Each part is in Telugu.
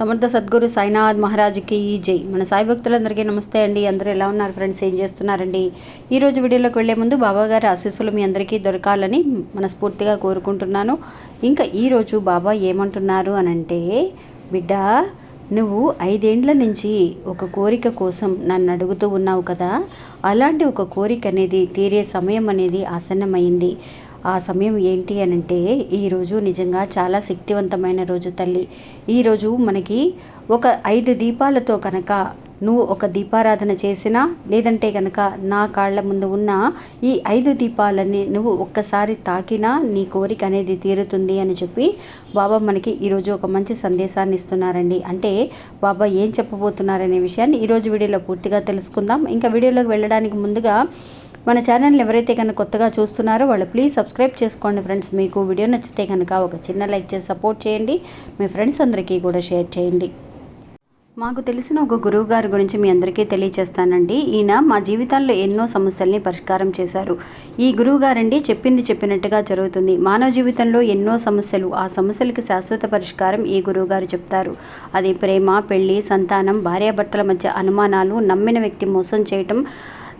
సమర్థ సద్గురు సాయినాథ్ మహారాజుకి జై. మన సాయి భక్తులందరికీ నమస్తే అండి. అందరూ ఎలా ఉన్నారు ఫ్రెండ్స్? ఏం చేస్తున్నారండి? ఈరోజు వీడియోలోకి వెళ్ళే ముందు బాబా గారి ఆశీస్సులు మీ అందరికీ దొరకాలని మనస్ఫూర్తిగా కోరుకుంటున్నాను. ఇంకా ఈరోజు బాబా ఏమంటున్నారు అని అంటే బిడ్డ నువ్వు ఐదేండ్ల నుంచి ఒక కోరిక కోసం నన్ను అడుగుతూ ఉన్నావు కదా. అలాంటి ఒక కోరిక అనేది తీరే సమయం అనేది ఆసన్నమైంది. ఆ సమయం ఏంటి అని అంటే ఈరోజు నిజంగా చాలా శక్తివంతమైన రోజు తల్లి. ఈరోజు మనకి ఒక ఐదు దీపాలతో కనుక నువ్వు ఒక దీపారాధన చేసినా లేదంటే కనుక నా కాళ్ళ ముందు ఉన్న ఈ ఐదు దీపాలని నువ్వు ఒక్కసారి తాకినా నీ కోరిక అనేది తీరుతుంది అని చెప్పి బాబా మనకి ఈరోజు ఒక మంచి సందేశాన్ని ఇస్తున్నారండి. అంటే బాబా ఏం చెప్పబోతున్నారనే విషయాన్ని ఈరోజు వీడియోలో పూర్తిగా తెలుసుకుందాం. ఇంకా వీడియోలోకి వెళ్ళడానికి ముందుగా మన ఛానల్ని ఎవరైతే కనుక కొత్తగా చూస్తున్నారో వాళ్ళు ప్లీజ్ సబ్స్క్రైబ్ చేసుకోండి ఫ్రెండ్స్ మీకు వీడియో నచ్చితే కనుక ఒక చిన్న లైక్ చేసి సపోర్ట్ చేయండి. మీ ఫ్రెండ్స్ అందరికీ కూడా షేర్ చేయండి. మాకు తెలిసిన ఒక గురువు గారి గురించి మీ అందరికీ తెలియచేస్తానండి. ఈయన మా జీవితాల్లో ఎన్నో సమస్యల్ని పరిష్కారం చేశారు. ఈ గురువు గారండి చెప్పింది చెప్పినట్టుగా జరుగుతుంది. మానవ జీవితంలో ఎన్నో సమస్యలు ఆ సమస్యలకు శాశ్వత పరిష్కారం ఈ గురువు గారు చెప్తారు. అది ప్రేమ పెళ్ళి సంతానం భార్యాభర్తల మధ్య అనుమానాలు నమ్మిన వ్యక్తి మోసం చేయటం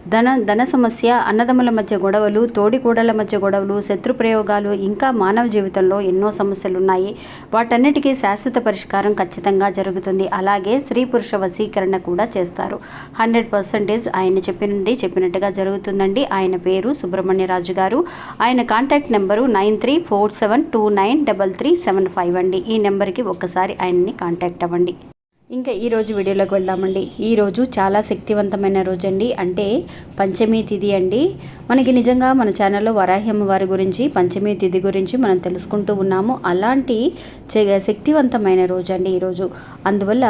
ధన ధన సమస్య అన్నదమ్ముల మధ్య గొడవలు తోడికూడల మధ్య గొడవలు శత్రు ప్రయోగాలు ఇంకా మానవ జీవితంలో ఎన్నో సమస్యలు ఉన్నాయి వాటన్నిటికీ శాశ్వత పరిష్కారం ఖచ్చితంగా జరుగుతుంది. అలాగే స్త్రీ పురుష వశీకరణ కూడా చేస్తారు. హండ్రెడ్ పర్సెంటేజ్ ఆయన చెప్పినండి చెప్పినట్టుగా జరుగుతుందండి. ఆయన పేరు సుబ్రహ్మణ్యరాజు గారు. ఆయన contact number nine three four seven two nine double three seven five అండి. ఈ నెంబర్కి ఒక్కసారి ఆయన్ని కాంటాక్ట్ అవ్వండి. ఇంకా ఈరోజు వీడియోలోకి వెళ్దామండి. ఈరోజు చాలా శక్తివంతమైన రోజు అండి అంటే పంచమి తిథి అండి. మనకి నిజంగా మన ఛానల్లో వరాహ్యమ్మ వారి గురించి పంచమి తిథి గురించి మనం తెలుసుకుంటూ ఉన్నాము. అలాంటి శక్తివంతమైన రోజు అండి ఈరోజు అందువల్ల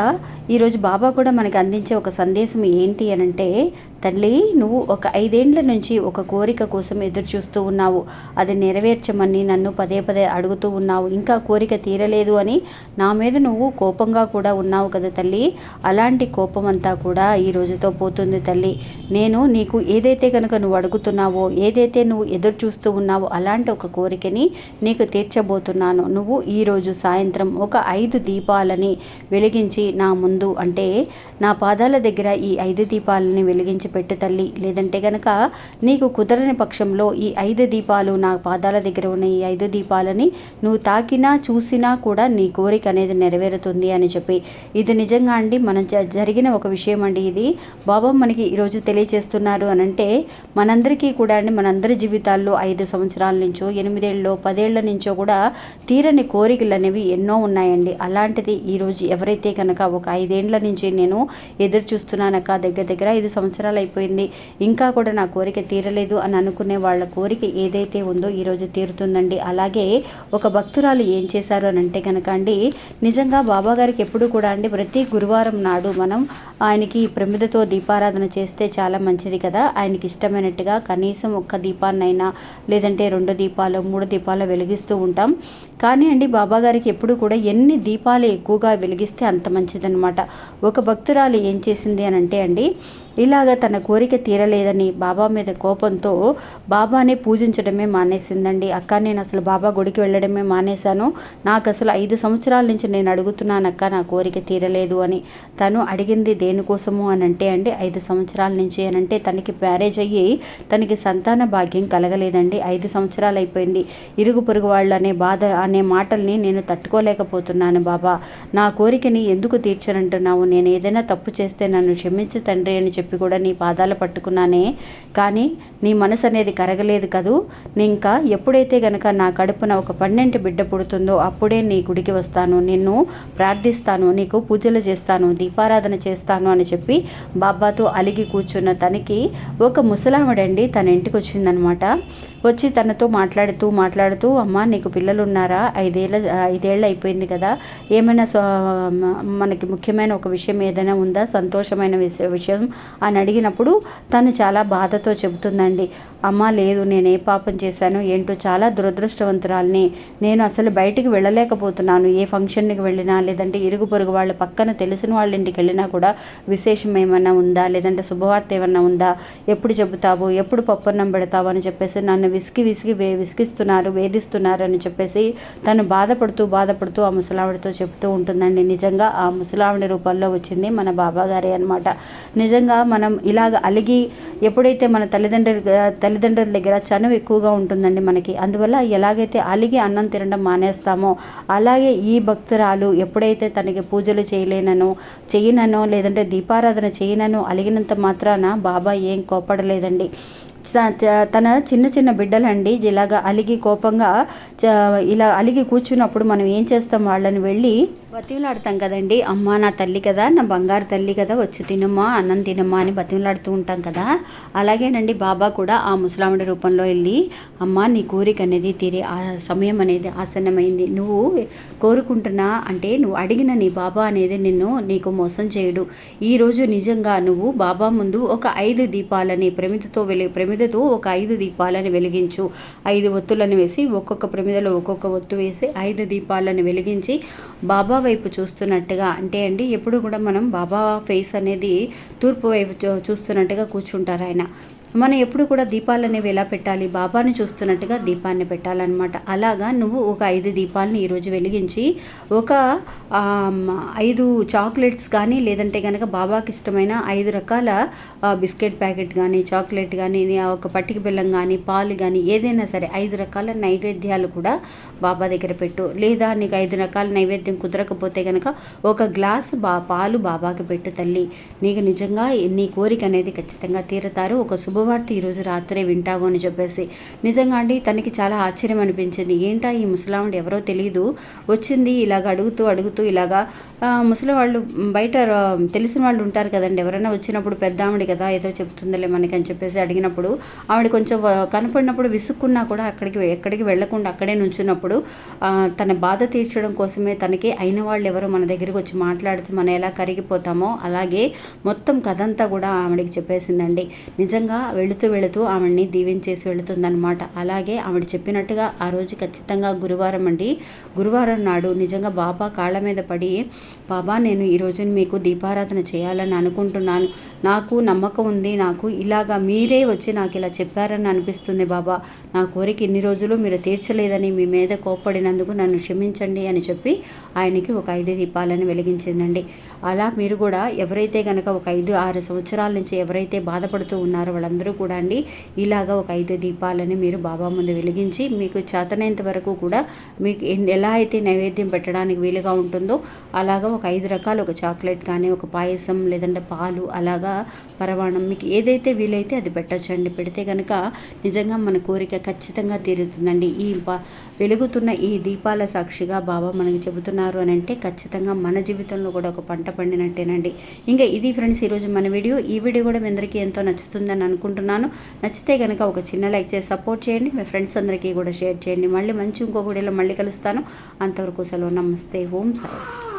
ఈరోజు బాబా కూడా మనకి అందించే ఒక సందేశం ఏంటి అని అంటే తల్లి నువ్వు ఒక ఐదేండ్ల నుంచి ఒక కోరిక కోసం ఎదురు చూస్తూ ఉన్నావు. అది నెరవేర్చమని నన్ను పదే పదే అడుగుతూ ఉన్నావు. ఇంకా కోరిక తీరలేదు అని నా మీద నువ్వు కోపంగా కూడా ఉన్నావు కదా తల్లి. అలాంటి కోపం అంతా కూడా ఈ రోజుతో పోతుంది తల్లి. నేను నీకు ఏదైతే కనుక నువ్వు అడుగుతున్నావో ఏదైతే నువ్వు ఎదురు చూస్తూ ఉన్నావో అలాంటి ఒక కోరికని నీకు తీర్చబోతున్నాను. నువ్వు ఈరోజు సాయంత్రం ఒక ఐదు దీపాలని వెలిగించి నా ముందు అంటే నా పాదాల దగ్గర ఈ ఐదు దీపాలని వెలిగించి పెట్టు తల్లి. లేదంటే గనక నీకు కుదరని పక్షంలో ఈ ఐదు దీపాలు నా పాదాల దగ్గర ఉన్న ఈ ఐదు దీపాలని నువ్వు తాకినా చూసినా కూడా నీ కోరిక అనేది నెరవేరుతుంది అని చెప్పి. ఇది నిజంగా అండి మనం జ- జరిగిన ఒక విషయం అండి ఇది. బాబా మనకి ఈరోజు తెలియజేస్తున్నారు అని అంటే మనందరికీ కూడా అండి మనందరి జీవితాల్లో ఐదు సంవత్సరాల నుంచో ఎనిమిదేళ్ళలో పదేళ్ళ నుంచో కూడా తీరని కోరికలు అనేవి ఎన్నో ఉన్నాయండి. అలాంటిది ఈరోజు ఎవరైతే కనుక ఒక ఐదేండ్ల నుంచి నేను ఎదురు చూస్తున్నానక్క దగ్గర దగ్గర ఐదు సంవత్సరాలు అయిపోయింది ఇంకా కూడా నా కోరిక తీరలేదు అని అనుకునే వాళ్ళ కోరిక ఏదైతే ఉందో ఈరోజు తీరుతుందండి. అలాగే ఒక భక్తురాలు ఏం చేశారు అని అంటే కనుక అండి నిజంగా బాబా గారికి ఎప్పుడు కూడా అండి ప్రతి ప్రతి గురువారం నాడు మనం ఆయనకి ప్రమిదతో దీపారాధన చేస్తే చాలా మంచిది కదా. ఆయనకి ఇష్టమైనట్టుగా కనీసం ఒక్క దీపాన్నైనా లేదంటే రెండు దీపాలు మూడు దీపాలు వెలిగిస్తూ ఉంటాం. కానీ అండి బాబా గారికి ఎప్పుడు కూడా ఎన్ని దీపాలు ఎక్కువగా వెలిగిస్తే అంత మంచిదన్నమాట. ఒక భక్తురాలు ఏం చేసింది అని అంటే అండి ఇలాగ తన కోరిక తీరలేదని బాబా మీద కోపంతో బాబానే పూజించడమే మానేసిందండి. అక్క నేను అసలు బాబా గుడికి వెళ్ళడమే మానేశాను. నాకు అసలు ఐదు సంవత్సరాల నుంచి నేను అడుగుతున్నాను అక్క నా కోరిక తీరలేదు అని. తను అడిగింది దేనికోసము అని అంటే అండి ఐదు సంవత్సరాల నుంచి అని అంటే తనకి మ్యారేజ్ అయ్యి తనకి సంతాన భాగ్యం కలగలేదండి. ఐదు సంవత్సరాలు అయిపోయింది. ఇరుగు పొరుగు వాళ్ళు అనే బాధ అనే మాటల్ని నేను తట్టుకోలేకపోతున్నాను బాబా. నా కోరికని ఎందుకు తీర్చనంటున్నావు? నేను ఏదైనా తప్పు చేస్తే నన్ను క్షమించు తండ్రి అని చెప్పి కూడా నీ పాదాలు పట్టుకున్నానే. కానీ నీ మనసు అనేది కరగలేదు కదూ? నీ ఇంకా ఎప్పుడైతే గనక నా కడుపున ఒక పన్నెండు బిడ్డ పుడుతుందో అప్పుడే నీ గుడికి వస్తాను. నిన్ను ప్రార్థిస్తాను. నీకు పూజలు చేస్తాను దీపారాధన చేస్తాను అని చెప్పి బాబాతో అలిగి కూర్చున్న తనకి ఒక ముసలామడండి తన ఇంటికి వచ్చిందనమాట. వచ్చి తనతో మాట్లాడుతూ మాట్లాడుతూ అమ్మ నీకు పిల్లలు ఉన్నారా ఐదేళ్ళ ఐదేళ్ళు అయిపోయింది కదా. ఏమైనా మనకి ముఖ్యమైన ఒక విషయం ఏదైనా ఉందా? సంతోషమైన విషయ విషయం? అని అడిగినప్పుడు తను చాలా బాధతో చెబుతుందండి. అమ్మ లేదు నేను ఏ పాపం చేశాను ఏంటో చాలా దురదృష్టవంతురాల్ని. నేను అసలు బయటికి వెళ్ళలేకపోతున్నాను. ఏ ఫంక్షన్కి వెళ్ళినా లేదంటే ఇరుగు పొరుగు వాళ్ళ పక్కన తెలిసిన వాళ్ళ ఇంటికి వెళ్ళినా కూడా విశేషం ఏమన్నా ఉందా? లేదంటే శుభవార్త ఏమన్నా ఉందా? ఎప్పుడు చెబుతావు? ఎప్పుడు పప్పన్నం పెడతావు? అని చెప్పేసి నన్ను విసిగి విసిగి వే విసిగిస్తున్నారు వేధిస్తున్నారు అని చెప్పేసి తను బాధపడుతూ బాధపడుతూ ఆ ముసలావిడితో చెప్తూ ఉంటుందండి. నిజంగా ఆ ముసలావిడి రూపంలో వచ్చింది మన బాబాగారే అనమాట నిజంగా మనం ఇలాగ అలిగి ఎప్పుడైతే మన తల్లిదండ్రుల తల్లిదండ్రుల దగ్గర చనువు ఎక్కువగా ఉంటుందండి మనకి అందువల్ల ఎలాగైతే అలిగి అన్నం తినడం మానేస్తామో అలాగే ఈ భక్తురాలు ఎప్పుడైతే తనకి పూజలు చేయలేనను చేయనను లేదంటే దీపారాధన చేయనను అలిగినంత మాత్రాన బాబా ఏం కోపడలేదండి తన చిన్న చిన్న బిడ్డలండి. ఇలాగా అలిగి కోపంగా చ- ఇలా అలిగి కూర్చున్నప్పుడు మనం ఏం చేస్తాం? వాళ్ళని వెళ్ళి బతిమలాడతాం కదండి. అమ్మ నా తల్లి కదా నా బంగారు తల్లి కదా వచ్చి తినమ్మా అన్నం తినమ్మా అని బతిమలాడుతూ ఉంటాం కదా. అలాగేనండి బాబా కూడా ఆ ముసలాముడి రూపంలో వెళ్ళి అమ్మ నీ కోరిక అనేది తీరే ఆ సమయం అనేది ఆసన్నమైంది. నువ్వు కోరుకుంటున్నా అంటే నువ్వు అడిగిన నీ బాబా అనేది నిన్ను నీకు మోసం చేయడు. ఈరోజు నిజంగా నువ్వు బాబా ముందు ఒక ఐదు దీపాలని ప్రమితతో వెళ్ళి ప్రమి ప్రమిదతో ఒక ఐదు దీపాలను వెలిగించు. ఐదు ఒత్తులను వేసి ఒక్కొక్క ప్రమిదలో ఒక్కొక్క ఒత్తు వేసి ఐదు దీపాలను వెలిగించి బాబా వైపు చూస్తున్నట్టుగా అంటే అండి ఎప్పుడు కూడా మనం బాబా ఫేస్ అనేది తూర్పు వైపు చూస్తున్నట్టుగా కూర్చుంటారు ఆయన. మనం ఎప్పుడు కూడా దీపాలు అనేవి ఎలా పెట్టాలి? బాబాని చూస్తున్నట్టుగా దీపాన్ని పెట్టాలన్నమాట. అలాగా నువ్వు ఒక ఐదు దీపాలని ఈరోజు వెలిగించి ఒక ఐదు చాక్లెట్స్ కానీ లేదంటే కనుక బాబాకి ఇష్టమైన ఐదు రకాల బిస్కెట్ ప్యాకెట్ కానీ చాక్లెట్ కానీ ఒక పట్టిక బెల్లం కానీ పాలు కానీ ఏదైనా సరే ఐదు రకాల నైవేద్యాలు కూడా బాబా దగ్గర పెట్టు. లేదా నీకు ఐదు రకాల నైవేద్యం కుదరకపోతే కనుక ఒక గ్లాస్ బా పాలు బాబాకి పెట్టు తల్లి. నీకు నిజంగా నీ కోరిక అనేది ఖచ్చితంగా తీరుతారు. ఒక శుభవార్త ఈరోజు రాత్రే వింటావు అని చెప్పేసి. నిజంగా అండి తనకి చాలా ఆశ్చర్యం అనిపించింది. ఏంటా ఈ ముసలావిడ? ఎవరో తెలియదు వచ్చింది ఇలాగ అడుగుతూ అడుగుతూ ఇలాగా ముసలి వాళ్ళు బయట తెలిసిన వాళ్ళు ఉంటారు కదండి. ఎవరైనా వచ్చినప్పుడు పెద్ద ఆవిడ కదా ఏదో చెప్తుందిలే మనకి అని చెప్పేసి అడిగినప్పుడు ఆవిడ కొంచెం కనపడినప్పుడు విసుక్కున్నా కూడా అక్కడికి ఎక్కడికి వెళ్ళకుండా అక్కడే నుంచున్నప్పుడు తన బాధ తీర్చడం కోసమే తనకి అయిన వాళ్ళు ఎవరు మన దగ్గరికి వచ్చి మాట్లాడితే మనం ఎలా కరిగిపోతామో అలాగే మొత్తం కథంతా కూడా ఆవిడకి చెప్పేసిందండి. నిజంగా వెళుతూ వెళుతూ ఆవిడ్ని దీవించేసి వెళుతుందనమాట అలాగే ఆవిడ చెప్పినట్టుగా ఆ రోజు ఖచ్చితంగా గురువారం అండి. గురువారం నాడు నిజంగా బాబా కాళ్ళ మీద పడి బాబా నేను ఈరోజు మీకు దీపారాధన చేయాలని అనుకుంటున్నాను. నాకు నమ్మకం ఉంది. నాకు ఇలాగా మీరే వచ్చి నాకు ఇలా చెప్పారని అనిపిస్తుంది బాబా. నా కోరిక ఇన్ని రోజులు మీరు తీర్చలేదని మీ మీద కోప్పడినందుకు నన్ను క్షమించండి అని చెప్పి ఆయనకి ఒక ఐదు దీపాలను వెలిగించిందండి. అలా మీరు కూడా ఎవరైతే కనుక ఒక ఐదు ఆరు సంవత్సరాల నుంచి ఎవరైతే బాధపడుతూ ఉన్నారో వాళ్ళందరూ కూడా అండి. ఇలాగా ఒక ఐదు దీపాలని మీరు బాబా ముందు వెలిగించి మీకు చేతనైనంత వరకు కూడా మీకు ఎలా అయితే నైవేద్యం పెట్టడానికి వీలుగా ఉంటుందో అలాగా ఒక ఐదు రకాలు ఒక చాక్లెట్ కానీ ఒక పాయసం లేదంటే పాలు అలాగా పరవాణం మీకు ఏదైతే వీలైతే అది పెట్టచ్చండి. పెడితే కనుక నిజంగా మన కోరిక ఖచ్చితంగా తీరుతుందండి. ఈ వెలుగుతున్న ఈ దీపాల సాక్షిగా బాబా మనకి చెబుతున్నారు అని అంటే ఖచ్చితంగా మన జీవితంలో కూడా ఒక పంట పండినట్టేనండి. ఇంకా ఇది ఫ్రెండ్స్ ఈరోజు మన వీడియో. ఈ వీడియో కూడా మీ అందరికీ ఎంతో నచ్చుతుందని అనుకుంటున్నాను. నచ్చితే కనుక ఒక చిన్న లైక్ చేసి సపోర్ట్ చేయండి. మీ ఫ్రెండ్స్ అందరికీ కూడా షేర్ చేయండి. మళ్ళీ మంచి ఇంకో గుడిలో మళ్ళీ కలుస్తాను. అంతవరకు సెలవు. నమస్తే. ఓం సాయి.